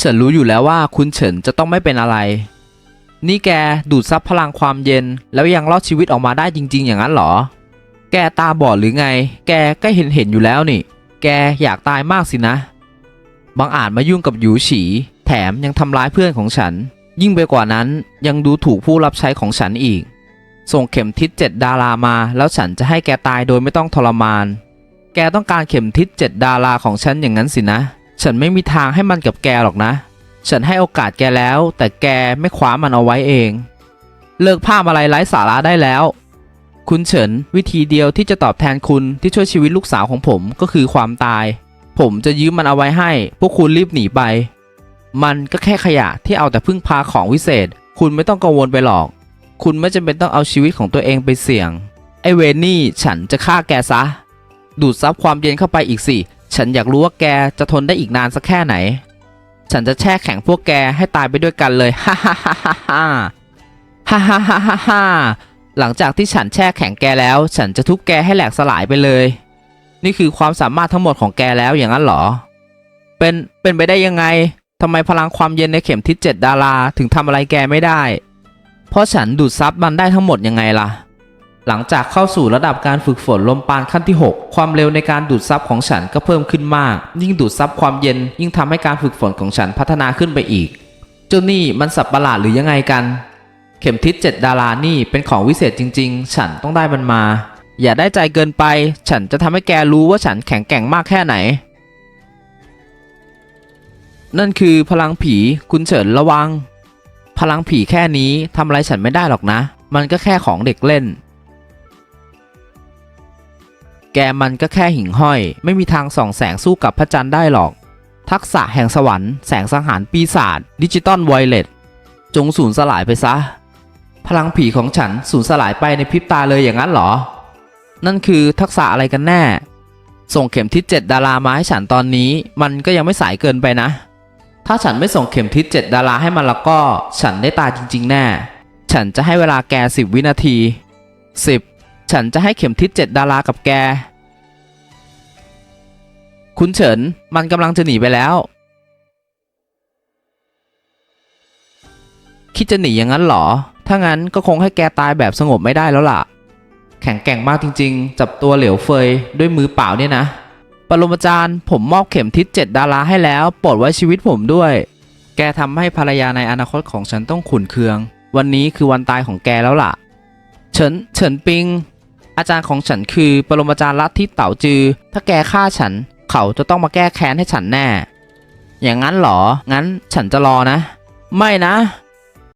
ฉันรู้อยู่แล้วว่าคุณเฉินจะต้องไม่เป็นอะไร นี่แกดูดซับพลังความเย็น แล้วยังรอดชีวิตออกมาได้จริง ๆ อย่างนั้นเหรอ แกตาบอดหรือไง แกก็เห็นเห็นอยู่แล้วนี่ แกอยากตายมากสินะ บางอาจมายุ่งกับหยูฉี แถมยังทำร้ายเพื่อนของฉัน ยิ่งไปกว่านั้นยังดูถูกผู้รับใช้ของฉันอีก ส่งเข็มทิศเจ็ดดารามา แล้วฉันจะให้แกตายโดยไม่ต้องทรมาน แกต้องการเข็มทิศเจ็ดดาราของฉันอย่างนั้นสินะ ฉันไม่มีทางให้มันกับแกหรอกนะ ฉันให้โอกาสแกแล้ว แต่แกไม่คว้ามันเอาไว้เอง เลิกภาพอะไรไร้สาระได้แล้ว คุณเฉินวิธีเดียวที่จะตอบแทนคุณที่ช่วยชีวิตลูกสาวของผมก็คือความตาย ผมจะยืมมันเอาไว้ให้ พวกคุณรีบหนีไป มันก็แค่ขยะที่เอาแต่พึ่งพาของวิเศษ คุณไม่ต้องกังวลไปหรอก คุณไม่จำเป็นต้องเอาชีวิตของตัวเองไปเสี่ยง ไอเวนนี่ฉันจะฆ่าแกซะ ดูดซับความเย็นเข้าไปอีกสิ ฉันอยากรู้ว่าแกจะทนได้อีกนานสักแค่ไหน ฉันจะแช่แข็งพวกแกให้ตายไปด้วยกันเลยฮ่าฮ่าฮ่าฮ่าฮ่าฮ่าฮ่าฮ่าฮ่าหลังจากที่ฉันแช่แข็งแกแล้ว ฉันจะทุบแกให้แหลกสลายไปเลย นี่คือความสามารถทั้งหมดของแกแล้วอย่างนั้นเหรอ เป็นเป็นไปได้ยังไงทำไมพลังความเย็นในเข็มทิศเจ็ดดาราถึงทำอะไรแกไม่ได้ เพราะฉันดูดซับมันได้ทั้งหมดยังไงล่ะ หลังจากเข้าสู่ระดับการฝึกฝนลมปานขั้นที่ 6 ความเร็วในการดูดซับของฉันก็เพิ่มขึ้นมาก ยิ่งดูดซับความเย็น ยิ่งทำให้การฝึกฝนของฉันพัฒนาขึ้นไปอีกเจ้านี่มันสับประหลาดหรือยังไงกัน เข็มทิศเจ็ดดารานี่เป็นของวิเศษจริง ๆ ฉันต้องได้มันมา อย่าได้ใจเกินไป ฉันจะทำให้แกรู้ว่าฉันแข็งแกร่งมากแค่ไหน นั่นคือพลังผีคุณเฉินระวัง พลังผีแค่นี้ทำอะไรฉันไม่ได้หรอกนะ มันก็แค่ของเด็กเล่น แกมันก็แค่หิ่งห้อย ไม่มีทางส่องแสงสู้กับพระจันทร์ได้หรอก ทักษะแห่งสวรรค์แสงสังหารปีศาจดิจิตอลไวเลตจงสูญสลายไปซะ พลังผีของฉันสูญสลายไปในพริบตาเลยอย่างนั้นเหรอ นั่นคือทักษะอะไรกันแน่ ส่งเข็มทิศเจ็ดดารามาให้ฉันตอนนี้ มันก็ยังไม่สายเกินไปนะ ถ้าฉันไม่ส่งเข็มทิศเจ็ดดาราให้มันแล้วก็ ฉันได้ตายจริง ๆ แน่ ฉันจะให้เวลาแกสิบวินาที10 ฉันจะให้เข็มทิศเจ็ดดารากับแก คุณเฉินมันกำลังจะหนีไปแล้ว คิดจะหนีอย่างนั้นเหรอ ถ้างั้นก็คงให้แกตายแบบสงบไม่ได้แล้วล่ะ แข็งแกร่งมากจริง ๆ จับตัวเหลวเฟยด้วยมือเปล่าเนี่ยนะ ปรมาจารย์ผมมอบเข็มทิศเจ็ดดาราให้แล้วโปรดไว้ชีวิตผมด้วย แกทำให้ภรรยาในอนาคตของฉันต้องขุนเคือง วันนี้คือวันตายของแกแล้วล่ะ เฉินเฉินปิง อาจารย์ของฉันคือปรมาจารย์ลัทธิเต่าจือ ถ้าแกฆ่าฉัน เขาจะต้องมาแก้แค้นให้ฉันแน่ อย่างนั้นเหรอ งั้นฉันจะรอนะ ไม่นะ